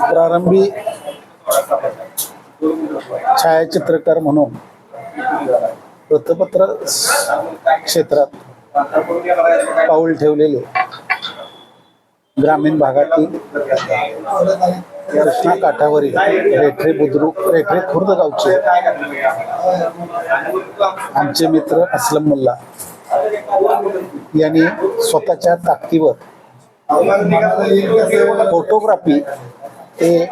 प्रारंभी छायाचित्रकार म्हणून वृत्तपत्र क्षेत्रात पाऊल ठेवलेले ग्रामीण भागातील कृष्णा काठावरील रेठरे बुद्रुक रेठरे खुर्द गावचे आमचे मित्र असलम मुल्ला. यांनी स्वतःच्या ताकदीवर फोटोग्राफी हे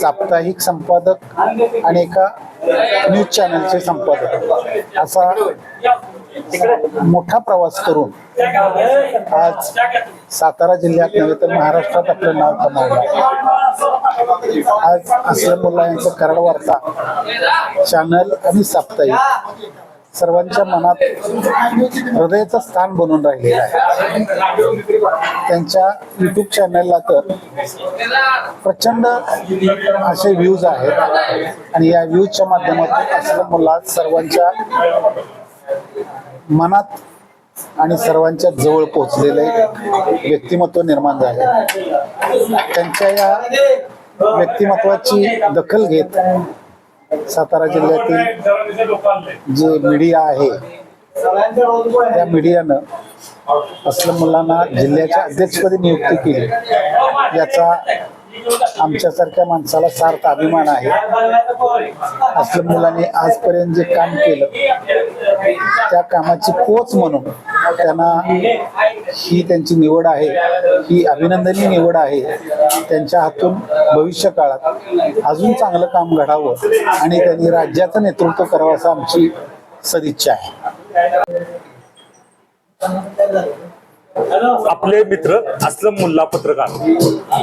साप्ताहिक संपादक आणि एका न्यूज चॅनलचे संपादक असा मोठा प्रवास करून आज सातारा जिल्ह्यात नव्हे तर महाराष्ट्रात आपलं नाव कमावलं. आज असलम मुल्ला यांचं कराड वार्ता चॅनल आणि साप्ताहिक. सर्वांच्या मनात हृदयाचं स्थान बनून राहिलेलं आहे. त्यांच्या युट्यूब चॅनलला तर प्रचंड असे व्ह्यूज आहेत. आणि या व्ह्यूजच्या माध्यमातून असलं मुला सर्वांच्या मनात आणि सर्वांच्या जवळ पोचलेले व्यक्तिमत्व निर्माण झाले. त्यांच्या या व्यक्तिमत्वाची दखल घेत सातारा जिल्ह्यातील जे मीडिया आहे त्या मीडियानं असलम मुलांना जिल्ह्याच्या अध्यक्षपदी नियुक्ती केली. याचा आमच्यासारख्या माणसाला सार्थ अभिमान आहे. असलम मुलांनी आजपर्यंत जे काम केलं त्या कामाची पोच म्हणून त्यांना ही त्यांची निवड आहे ही अभिनंदनीय निवड आहे. त्यांच्या हातून भविष्य काळात अजून चांगलं काम घडावं आणि त्यांनी राज्याचं नेतृत्व करावं असं आमची सदिच्छा आहे. आपले मित्र असलम मुल्ला पत्रकार.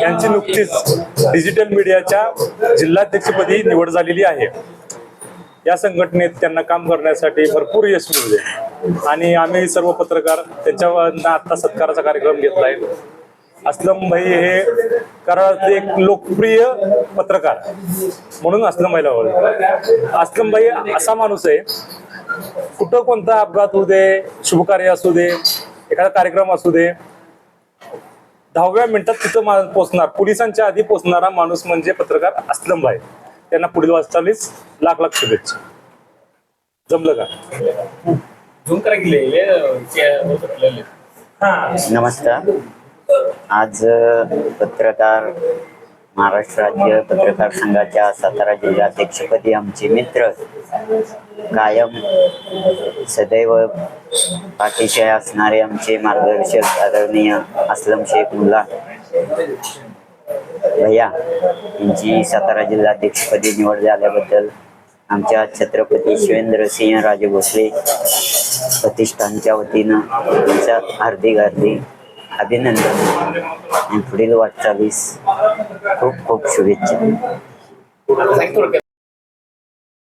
यांची नुकतीच डिजिटल मीडियाच्या जिल्हाध्यक्षपदी निवड झालेली आहे. या संघटनेत त्यांना काम करण्यासाठी भरपूर यश मिळू दे आणि आम्ही सर्व पत्रकार त्यांच्या आता सत्काराचा कार्यक्रम घेतलाय असलम भाई हे कराडातले एक लोकप्रिय पत्रकार म्हणून असलम भाईला ओळखतात असलम भाई असा माणूस आहे कुठं कोणता अपघात होऊ दे शुभकार्य असू दे एखादा कार्यक्रम असू दे दहाव्या मिनिटात तिथं मा- पोहोचणार पोलिसांच्या आधी पोहोचणारा माणूस म्हणजे पत्रकार असलम भाई त्यांना पुढील वाटचालीस लाख लाख शुभेच्छा. जमलं का? झूम करा गेले नमस्कार. आज पत्रकार महाराष्ट्र राज्य पत्रकार संघाच्या सातारा जिल्हाध्यक्षपदी आमचे मित्र कायम सदैव पाठीशी असणारे आमचे मार्गदर्शक आदरणीय असलम शेख मुल्ला. भैया यांची सातारा जिल्हाध्यक्षपदी निवड झाल्याबद्दल आमच्या छत्रपती शिवेंद्रसिंह राजे भोसले प्रतिष्ठानच्या वतीनं त्यांच्या हार्दिक हार्दिक अभिनंदन आणि पुढील वाटचालीस खूप खूप शुभेच्छा.